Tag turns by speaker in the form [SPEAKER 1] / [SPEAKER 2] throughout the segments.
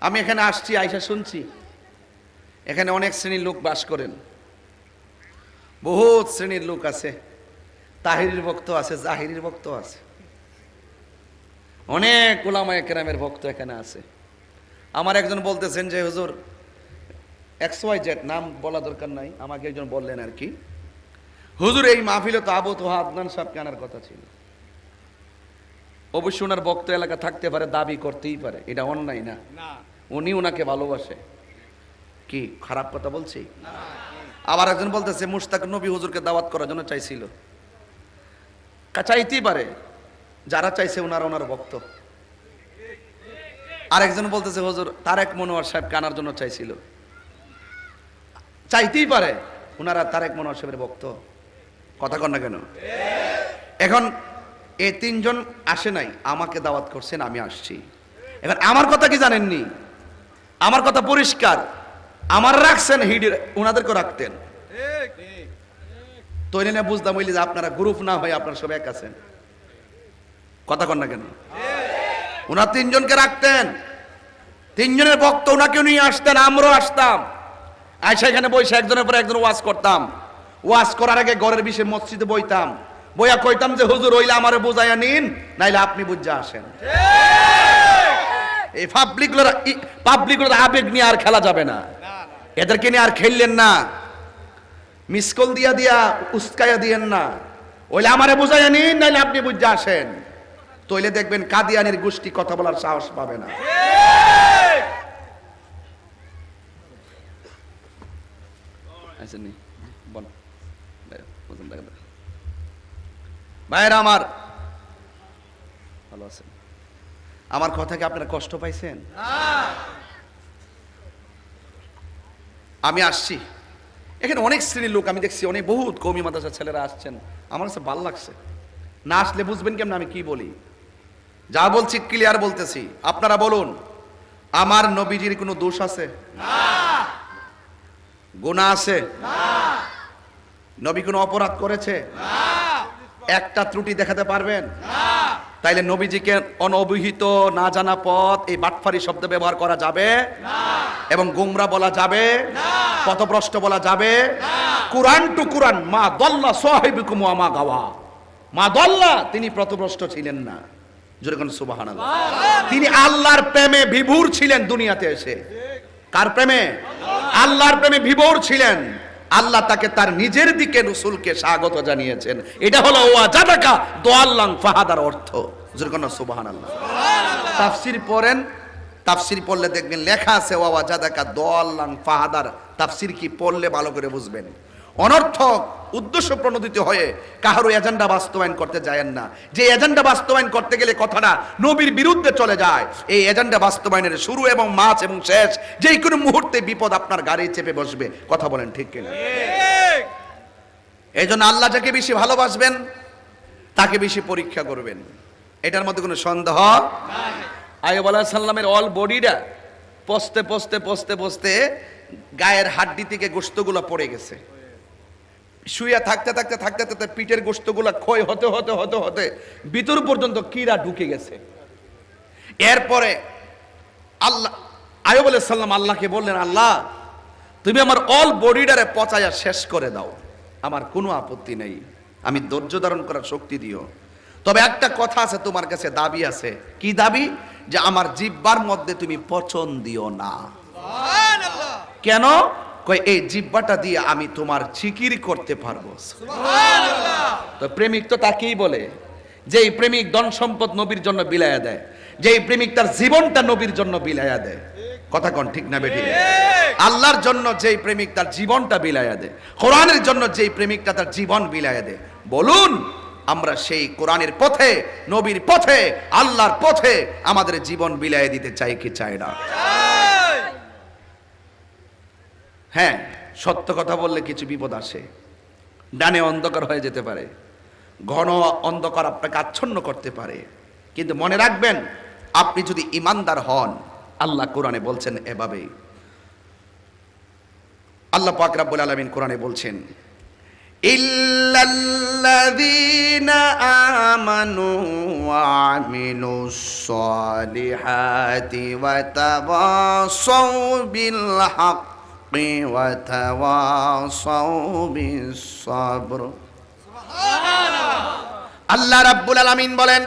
[SPEAKER 1] আমি এখানে আসছি, আইসা শুনছি। এখানে অনেক শ্রেণির লোক বাস করেন। বহুত শ্রেণির লোক আছে। তাহিরির ভক্ত আছে, জাহিরির ভক্ত আছে। অনেক ওলামায় কেরামের ভক্ত এখানে আছে। আমার একজন বলতেছেন যে, হুজুর, এক্স ওয়াই জেড নাম বলা দরকার নাই। আমাকে একজন বললেন আর কি। হুজুর, এই মাহফিলে তো আবু তোহা, আদনান সাহেবকে আনার কথা ছিল। অবশ্যই ওনার বক্ত এলাকা থাকতে পারে দাবি করতেই পারে। এটা অন্যায় না। উনি ওনাকে ভালোবাসে। কি খারাপ কথা বলছি? আবার একজন বলতেছে মুস্তাক নবী হুজুরকে দাওয়াত করার জন্য চাইছিল। চাইতেই পারে। যারা চাইছে ওনারা ওনার ভক্ত। আরেকজন বলতেছে হুজুর তারেক মনোয়ার সাহেবকে আনার জন্য চাইছিল। চাইতেই পারে ওনারা তারেক মনোয়ার সাহেবের ভক্ত। কথা কর না কেন? এখন এই তিনজন আসে নাই, আমাকে দাওয়াত করছেন, আমি আসছি। এখন আমার কথা কি জানেননি? আমার কথা পরিষ্কার। আমার রাখছেন হিডির ওনাদেরকে রাখতেন। তৈরি না বুঝতাম যে আপনারা গ্রুপ না হয়ে আপনারা সব এক আছেন। কথা কন না কেন? ওনার তিনজনকে রাখতেন। তিনজনের বক্ত ওনাকেও নিয়ে আসতেন, আমরাও আসতাম। আইসা এখানে বসে একজনের পর একজন ওয়াজ করতাম। ওয়াজ করার আগে ঘরের বিষয়ে মসজিদে বইতাম। বইয়া কইতাম যে হুজুর হইলে আমারে বুঝাইয়া নিন নাইলে আপনি বুঝা আসেন। এই পাবলিকগুলোর পাবলিকগুলোর আবেগ নিয়ে আর খেলা যাবে না। এদেরকে নিয়ে আর খেললেন না। মিসকল দিয়া দিয়া উস্কাইয়া দিয়েন না। ওইলে আমারে বুঝাইয়া নিন নাইলে আপনি বুঝা আসেন। তইলে দেখবেন কাদিয়ানের গোষ্ঠী কথা বলার সাহস পাবে না। আচ্ছা নি বল। ভাইরা আমার, ভালো আছেন। আমার কথা কি আপনারা কষ্ট পাইছেন? আমি আসছি। এখানে অনেক শ্রেণির লোক আমি দেখছি, অনেক বহুত কৌমি মাদ্রাসার ছেলেরা আসছেন। আমার কাছে ভালো লাগছে। না আসলে বুঝবেন কেমন আমি কি বলি? যা বলছি ক্লিয়ার বলতেছি। আপনারা বলুন, আমার নবীজির কোনো দোষ আছে? গুণা আছে? নবী কোনো অপরাধ করেছে? একটা ত্রুটি দেখাতে পারবেন? তাইলে নবীজিকে অনবহিত না জানা পথ এই বাটফারি শব্দ ব্যবহার করা যাবে? এবং গুমরা বলা যাবে? পথভ্রষ্ট বলা যাবে? কুরআন টু কুরআন মা দল্লা সাহিবিকুম ওয়া মা গাওয়া। মা দল্লা তিনি পথভ্রষ্ট ছিলেন না। জোরে কোন সুবহানাল্লাহ। তিনি আল্লাহর প্রেমে বিভোর ছিলেন দুনিয়াতে এসে। কার প্রেমে? আল্লাহর প্রেমে বিভোর ছিলেন। আল্লাহ তাকে তার নিজের দিকে রসুলকে স্বাগত জানিয়েছেন। এটা হলো ওয়া জাদাকা দোয়াল্লাং ফাহাদার অর্থ। জোরে সুবাহান আল্লাহ তাফসির পড়েন তাফসির পড়লে দেখবেন লেখা আছে ওয়া জাদাকা দোয়াল্লাং ফাহাদার। তাফসির কি পড়লে ভালো করে বুঝবেন। অনর্থক উদ্দেশ্য প্রণোদিত হয়ে কাহারও এজেন্ডা বাস্তবায়ন করতে যায়েন না। যে এজেন্ডা বাস্তবায়ন করতে গেলে কথাটা নবীর বিরুদ্ধে চলে যায় এই এজেন্ডা বাস্তবায়নের শুরু এবং মাছ এবং শেষ যে কোনো মুহূর্তে বিপদ আপনার গাড়ি চেপে বসবে। কথা বলেন ঠিক কিনা? এই জন্য আল্লাহ যাকে বেশি ভালোবাসবেন তাকে বেশি পরীক্ষা করবেন। এটার মধ্যে কোনো সন্দেহ? আয়ব আলাহ সাল্লামের অল বডিটা পস্তে পস্তে পস্তে পস্তে গায়ের হাড্ডি থেকে গোস্তগুলো পড়ে গেছে। শুয়ে থাকতে থাকতে থাকতে থাকতে পিঠের গোস্তগুলো ক্ষয় হতে হতে হতে হতে ভিতর পর্যন্ত কিরা ঢুকে গেছে। এরপরে আল্লাহ আয়ব সাল্লাম আল্লাহকে বললেন আল্লাহ তুমি আমার অল বডিটারে পচাইয়া শেষ করে দাও। আমার কোনো আপত্তি নেই। আমি ধৈর্য ধারণ করার শক্তি দিও। তবে একটা কথা আছে তোমার কাছে দাবি আছে। কি দাবি? যে আমার জিব্বার মধ্যে তুমি পচন দিও না। কেন? কই এই জিব্বাটা দিয়ে আমি তোমার জিকির করতে পারব। তো প্রেমিক তো তাকেই বলে যেই প্রেমিক ধন সম্পদ নবীর জন্য বিলায়া দেয় যেই প্রেমিক তার জীবনটা নবীর জন্য বিলায়া দেয়। কথা কন ঠিক না বেটি আল্লাহর জন্য যেই প্রেমিক তার জীবনটা বিলায়া দেয় কোরআনের জন্য যেই প্রেমিকটা তার জীবন বিলায়া দেয়। বলুন আমরা সেই কোরআনের পথে নবীর পথে আল্লাহর পথে আমাদের জীবন বিলায় দিতে চাই কি চাই না? হ্যাঁ সত্য কথা বললে কিছু বিপদ আসে। ডানে অন্ধকার হয়ে যেতে পারে। ঘন অন্ধকার আপনাকে আচ্ছন্ন করতে পারে। কিন্তু মনে রাখবেন, আপনি যদি ইমানদার হন, আল্লাহ কোরআনে বলছেন এভাবে। আল্লাহ পাক বলে আলামিন কোরআনে বলছেন, ইল্লাল্লাযীনা আমানু ওয়া بالحق وتواصوا بالصبر আল্লাহ রাব্বুল আলামিন বলেন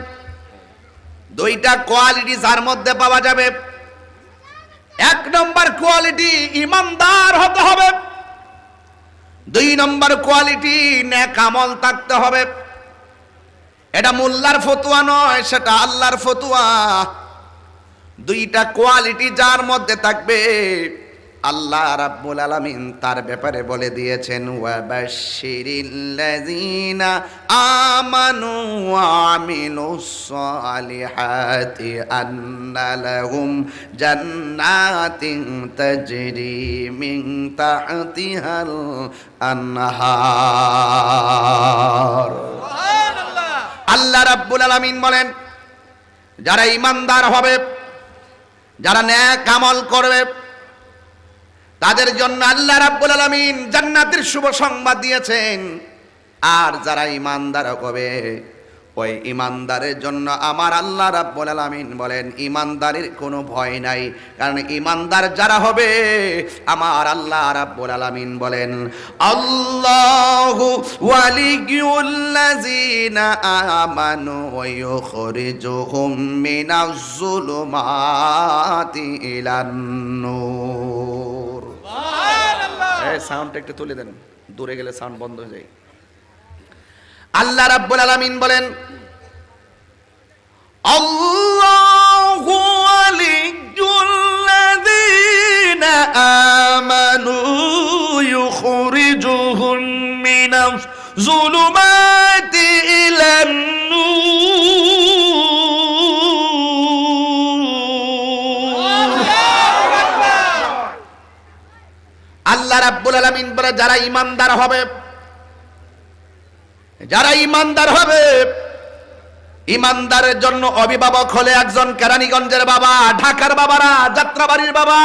[SPEAKER 1] দুইটা কোয়ালিটি যার মধ্যে পাওয়া যাবে এক নম্বর কোয়ালিটি ইমানদার হতে হবে দুই নম্বর কোয়ালিটি নেক আমল থাকতে হবে এটা মোল্লার ফতুয়া নয় সেটা আল্লাহর ফতুয়া দুইটা কোয়ালিটি যার মধ্যে থাকবে আল্লাহ রাব্বুল আলামিন তার ব্যাপারে বলে দিয়েছেন ওয়াবাশশিরিল্লাযিনা আমানু ওয়া আমিলুস সালিহাতি আন্না লাহুম জান্নাতিন তাজরি মিন তাহতিহাল আনহার। আল্লাহ রাব্বুল আলামিন বলেন যারা ইমানদার হবে যারা ন্যাক আমল করবে তাদের জন্য আল্লাহ রাব্বুল আলামিন জান্নাতের শুভ সংবাদ দিয়েছেন। আর যারা ইমানদার হবে, ওই ইমানদারের জন্য আমার আল্লাহ রাব্বুল আলামিন বলেন ইমানদারের কোনো ভয় নাই। কারণ ইমানদার যারা হবে, আমার আল্লাহ রাব্বুল আলামিন বলেন, আল্লাহু ওয়ালিয়ুল্লাযিনা আমানু ইউখরিজুহুম মিনাজ যুলুমাতি ইলান নূর সাউন্ডটা একটু তুলে দেন, দূরে গেলে সাউন্ড বন্ধ হয়ে যায়। আল্লাহ রাব্বুল আলামিন বলেন, আল্লাহু ওয়ালিয়ুল্লাযীনা আমানু ইউখরিজুহুম মিনাজ যুলুমাতি রাব্বুল আলামিন বলে, যারা ইমানদার হবে, যারা ইমানদার হবে ইমানদারের জন্য অভিভাবক হলে একজন কেরানীগঞ্জের বাবা, ঢাকার বাবারা, যাত্রাবাড়ির বাবা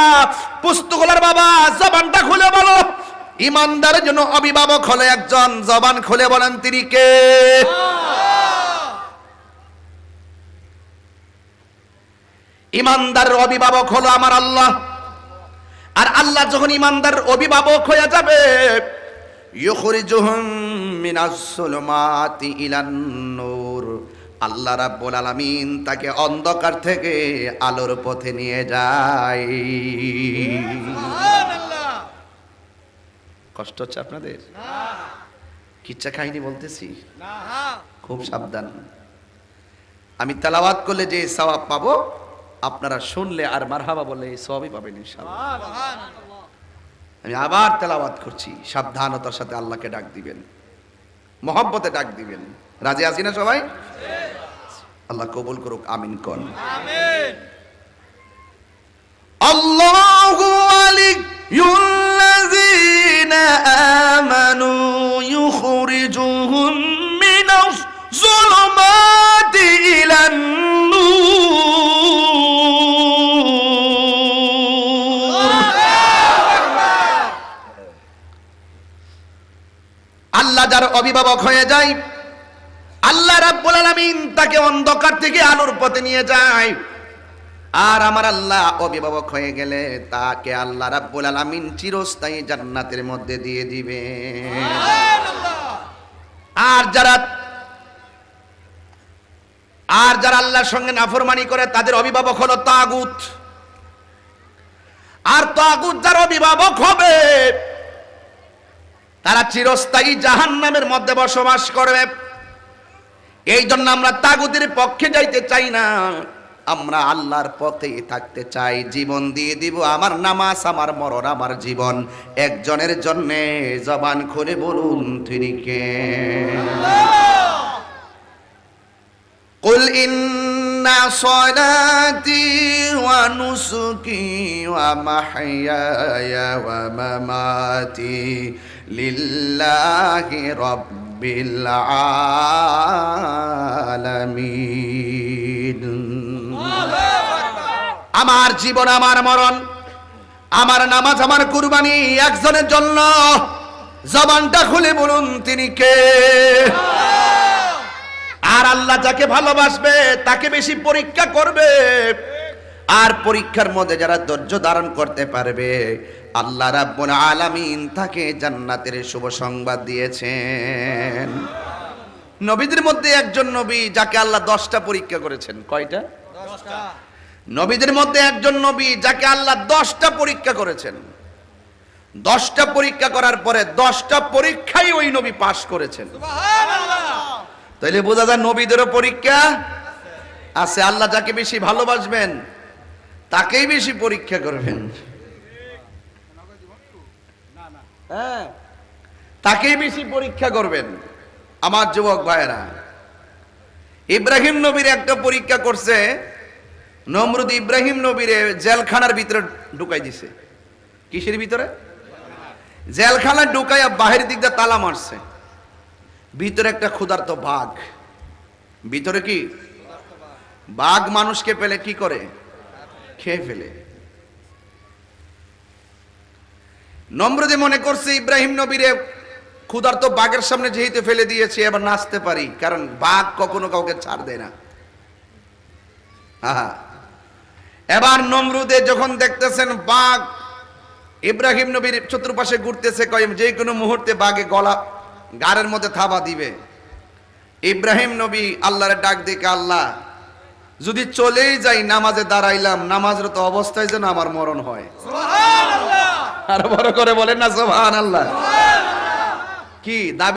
[SPEAKER 1] পুস্তকলার বাবা, জবানটা খুলে বলো। ইমানদারের জন্য অভিভাবক হলে একজন জবান খুলে বলেন, তিনি কে? ইমানদারের অভিভাবক হলো আমার আল্লাহ। আর আল্লাহ যখন ইমানদার অভিভাবক হয়ে যাবে আল্লাহ রাব্বুল আলামিন তাকে অন্ধকার থেকে আলোর পথে নিয়ে যায়। কষ্ট হচ্ছে আপনাদের? কিচ্ছা কাহিনী বলতেছি? খুব সাবধান। আমি তেলাওয়াত করলে যে সওয়াব পাবো আপনারা শুনলে আর মারহাবা এই সবই পাবেন আমি আবার তেলাওয়াত করছি সাবধানতার সাথে আল্লাহকে ডাক দিবেন মহব্বতে ডাক দিবেন। রাজি আছি না সবাই? আল্লাহ কবুল করুক আমিন কন। আল্লাহু আমানু অভিভাবক হয়ে যায় আল্লাহ রাব্বুল আলামিন তাকে অন্ধকার থেকে আলোর পথে নিয়ে যায়। আর আমার আল্লাহ অভিভাবক হয়ে গেলে তাকে আল্লাহ রাব্বুল আলামিন চিরস্থায়ী জান্নাতের মধ্যে দিয়ে দিবে। আর যারা আর যারা আল্লাহর সঙ্গে নাফরমানি করে তাদের অভিভাবক হলো তাগুত। আর তাগুত যার অভিভাবক হবে তারা চিরস্থায়ী জাহান নামের মধ্যে বসবাস করবে এই জন্য আমরা তাগুদের পক্ষে যাইতে চাই না আমরা আল্লাহর পথে থাকতে চাই জীবন দিয়ে দিব আমার নামাজ আমার মরণ আমার জীবন একজনের জন্য জবান খুলে বলুন তিনি কে قل إن صلاتي ونسكي ومحياي ومماتي লিল্লাহি রব্বিল আলামিন। আমার জীবন, আমার মরণ, আমার নামাজ, আমার কুরবানি একজনের জন্য। জবানটা খুলে বলুন, তিনি কে? আর আল্লাহ যাকে ভালোবাসবে, তাকে বেশি পরীক্ষা করবে। আর পরীক্ষার মধ্যে যারা ধৈর্য ধারণ করতে পারবে আল্লাহ রাব্বুল আলামিন তাকে জান্নাতের শুভ সংবাদ দিয়েছেন। নবীদের মধ্যে একজন নবী যাকে আল্লাহ দশটা পরীক্ষা করেছেন কয়টা? নবীদের মধ্যে একজন নবী যাকে আল্লাহ দশটা পরীক্ষা করেছেন। দশটা পরীক্ষা করার পরে দশটা পরীক্ষাই ওই নবী পাশ করেছেন। তাইলে বোঝা যায় নবীদেরও পরীক্ষা আছে। আল্লাহ যাকে বেশি ভালোবাসবেন তাকেই বেশি পরীক্ষা করবেন। হ্যাঁ। তাকেই বেশি পরীক্ষা করবেন, আমার যুবক ভাইয়েরা। ইব্রাহিম নবীর একটা পরীক্ষা করছে, নমরুদ ইব্রাহিম নবীরে জেলখানার ভিতরে ঢুকাই দিছে। কিসের ভিতরে? জেলখানা ঢুকাইয়া বাহির দিক দিয়ে তালা মারছে। ভিতরে একটা ক্ষুধার্ত বাঘ। ভিতরে কি? বাঘ মানুষকে পেলে কি করে? খেয়ে ফেলে। নম্রদে মনে করছে ইব্রাহিম নবীরে ক্ষুধার্ত বাঘের সামনে যেহেতু ফেলে দিয়েছি, এবার নাচতে পারি। কারণ বাঘ কখনো কাউকে ছাড় দেয় না। এবার নমরুদে যখন দেখতেছেন বাঘ ইব্রাহিম নবীর চতুর্পাশে ঘুরতেছে, কয়, যে কোনো মুহূর্তে বাঘে গলা, গাড়ের মধ্যে থাবা দিবে। ইব্রাহিম নবী আল্লাহর ডাক দিকে আল্লাহ, যদি চলেই যাই, নামাজে দাঁড়াইলাম, নামাজরত অবস্থায় যেন আমার মরণ হয়। আর বড় করে বলেন না সোহান আল্লাহ কি দাবি